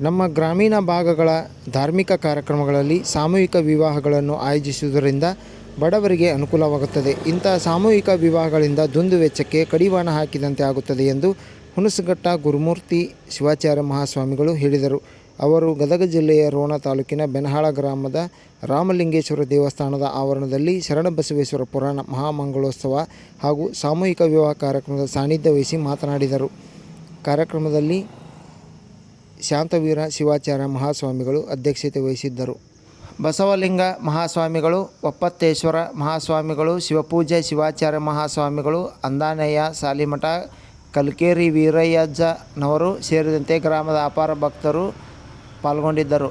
ನಮ್ಮ ಗ್ರಾಮೀಣ ಭಾಗಗಳ ಧಾರ್ಮಿಕ ಕಾರ್ಯಕ್ರಮಗಳಲ್ಲಿ ಸಾಮೂಹಿಕ ವಿವಾಹಗಳನ್ನು ಆಯೋಜಿಸುವುದರಿಂದ ಬಡವರಿಗೆ ಅನುಕೂಲವಾಗುತ್ತದೆ. ಇಂಥ ಸಾಮೂಹಿಕ ವಿವಾಹಗಳಿಂದ ದುಂದು ವೆಚ್ಚಕ್ಕೆ ಕಡಿವಾಣ ಹಾಕಿದಂತೆ ಆಗುತ್ತದೆ ಎಂದು ಹುಣಸಘಟ್ಟ ಗುರುಮೂರ್ತಿ ಶಿವಾಚಾರ್ಯ ಮಹಾಸ್ವಾಮಿಗಳು ಹೇಳಿದರು. ಅವರು ಗದಗ ಜಿಲ್ಲೆಯ ರೋಣ ತಾಲೂಕಿನ ಬೆನಹಾಳ ಗ್ರಾಮದ ರಾಮಲಿಂಗೇಶ್ವರ ದೇವಸ್ಥಾನದ ಆವರಣದಲ್ಲಿ ಶರಣಬಸವೇಶ್ವರ ಪುರಾಣ ಮಹಾಮಂಗಳೋತ್ಸವ ಹಾಗೂ ಸಾಮೂಹಿಕ ವಿವಾಹ ಕಾರ್ಯಕ್ರಮದ ಸಾನ್ನಿಧ್ಯ ವಹಿಸಿ ಮಾತನಾಡಿದರು. ಕಾರ್ಯಕ್ರಮದಲ್ಲಿ ಶಾಂತವೀರ ಶಿವಾಚಾರ್ಯ ಮಹಾಸ್ವಾಮಿಗಳು ಅಧ್ಯಕ್ಷತೆ ವಹಿಸಿದ್ದರು. ಬಸವಲಿಂಗ ಮಹಾಸ್ವಾಮಿಗಳು, ಒಪ್ಪತ್ತೇಶ್ವರ ಮಹಾಸ್ವಾಮಿಗಳು, ಶಿವಪೂಜೆ ಶಿವಾಚಾರ್ಯ ಮಹಾಸ್ವಾಮಿಗಳು, ಅಂದಾನಯ್ಯ ಸಾಲಿಮಠ, ಕಲ್ಕೇರಿ ವೀರಯ್ಯಜ್ಜನವರು ಸೇರಿದಂತೆ ಗ್ರಾಮದ ಅಪಾರ ಭಕ್ತರು ಪಾಲ್ಗೊಂಡಿದ್ದರು.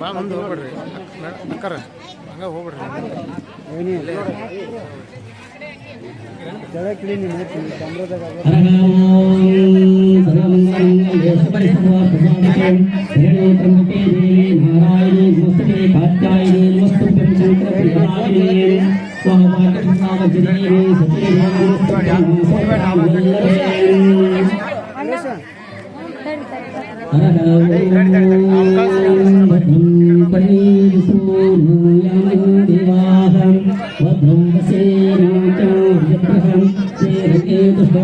ಭಾಳ ಮುಂದೆ ಹೋಗ್ಬೇಡ್ರಿ ಅಕ್ಕಾರ ಹಂಗೆ ಹೋಗ್ಬೇಡ್ರಿ ಹರ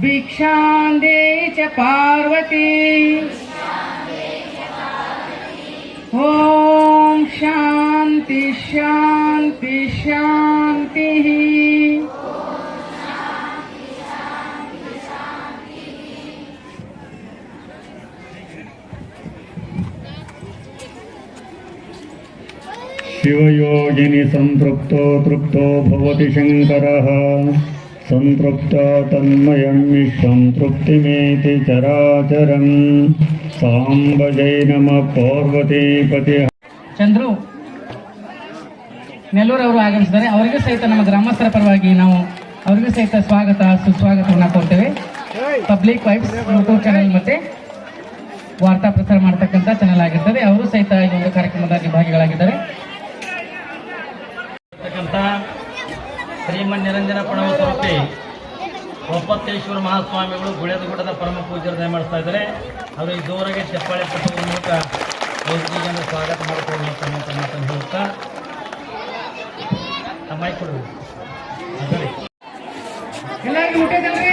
भिक्षान्दे च पार्वती। ॐ शान्ति शान्ति शान्तिः। शिवयोगिनि सन्तृप्तो तृप्तो भवति शङ्करः। सम्पृक्त तन्मयं विश्वं तृप्तिमेति चराचरं साम्बजै नमः पार्वतीपति ಚಂದ್ರು ನೆಲ್ಲೂರು ಅವರು ಆಗಮಿಸಿದ್ದಾರೆ ಅವರಿಗೂ ಸಹಿತ ನಮ್ಮ ಗ್ರಾಮಸ್ಥರ ಪರವಾಗಿ ನಾವು ಅವರಿಗೂ ಸಹಿತ ಸ್ವಾಗತ ಸುಸ್ವಾಗತವನ್ನು ಕೋರ್ತೇವೆ ಪಬ್ಲಿಕ್ ವೈಬ್ಸ್ ಯೂಟ್ಯೂಬ್ ಚಾನೆಲ್ ಮತ್ತೆ ವಾರ್ತಾ ಪ್ರಸಾರ ಮಾಡತಕ್ಕಂಥ ಚಾನೆಲ್ ಆಗಿರ್ತದೆ ಅವರು ಸಹಿತ ಈ ಒಂದು ಕಾರ್ಯಕ್ರಮದಲ್ಲಿ ಭಾಗಿಗಳಾಗಿದ್ದಾರೆ ಇರ್ತಕ್ಕಂಥ ಶ್ರೀಮನ್ ನಿರಂಜನ ಪ್ರಣವ ಸ್ವರೂಪಿ ಒಪ್ಪತ್ತೇಶ್ವರ ಮಹಾಸ್ವಾಮಿಗಳು ಗುಳೇದಗುಡ್ಡದ ಪರಮ ಪೂಜ್ಯರು ಮಾಡ್ತಾ ಇದ್ದಾರೆ. ಅವರು ಈ ಜೋರಾಗಿ ಚಪ್ಪಾಳೆ ಕಟ್ಟುವ ಮೂಲಕ ವೇದಿಕೆಗೆ ಸ್ವಾಗತ ಅಂತ ಮಾತನ್ನು ತಮ್ಮ ಕೊಡುವ ಎಲ್ಲರಿಗೂ ಎಲ್ಲರಿಗೂ ಮುಟ್ಟೈತಲ್ರಿ